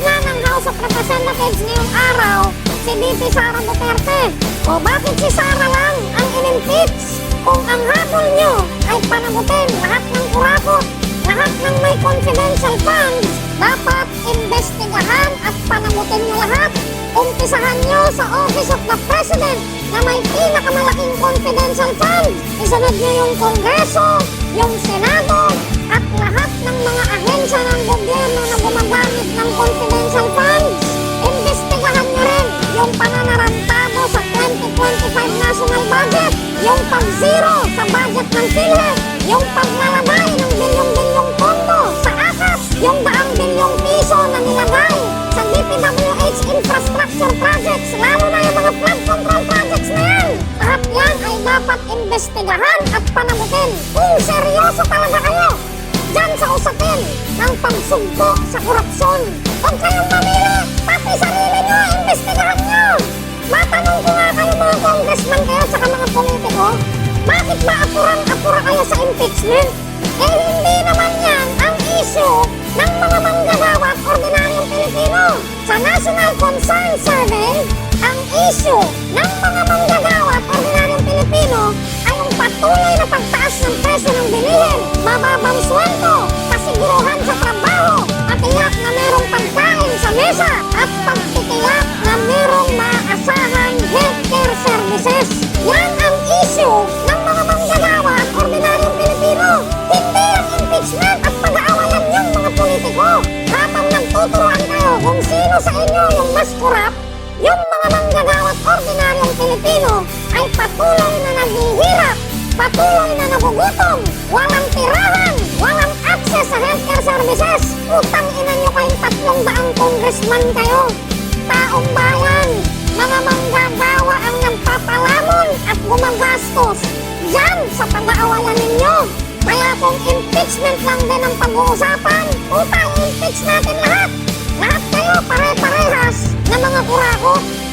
na ng House of Representatives ngayong araw si VP Sara Duterte. O bakit si Sara lang ang inimpeach? Kung ang habol nyo ay panagutin lahat ng kurakot, lahat ng may confidential funds, dapat investigahan at panagutin nyo lahat. Umpisahan nyo sa Office of the President na may pinakamalaking confidential funds. Isunod nyo yung Kongreso, yung Senado, at lahat ng mga ahensya ng gobyerno pag-zero sa budget ng PhilHealth, yung paglalagay ng bilyong-bilyong pondo sa AKAS, yung daang bilyong piso na nilagay sa DPWH infrastructure projects, lalo na yung mga flood control projects na yan. Lahat yan ay dapat imbestigahan at panamutin kung seryoso talaga kayo dyan sa usapin ng pagsugpo sa korupsyon. Huwag kayong mamili, pati sarili nyo, imbestigahan nyo. Matanong ko nga kayo mga congressman kayo sa mga politiko, bakit ba apurang-apura kayo sa impeachment? Eh hindi naman yan ang issue ng mga manggagawa at ordinaryong Pilipino. Sa National Concern Survey, ang issue ng mga manggagawa at ordinaryong Pilipino ay ang patuloy na pagtaas ng presyo ng bilihin, mababang sweldo, kasiguruhan sa trabaho, patiyak na merong pagkain sa mesa, at pagtitiyak na merong maasahang healthcare services. Sa inyo yung mas kurap, yung mga manggagawa at ordinaryong Pilipino ay patuloy na naghihirap, patuloy na nagugutom, walang tirahan, walang access sa healthcare services. Utang ina nyo kayong tatlong daang congressman kayo. Taong bayan, mga manggagawa ang nagpapalamon at gumagastos dyan sa pag-aawayan ninyo. Kaya kung impeachment lang din ang pag-uusapan, utang impeach natin lahat. Lahat kayo pare-parehas na mga kurakot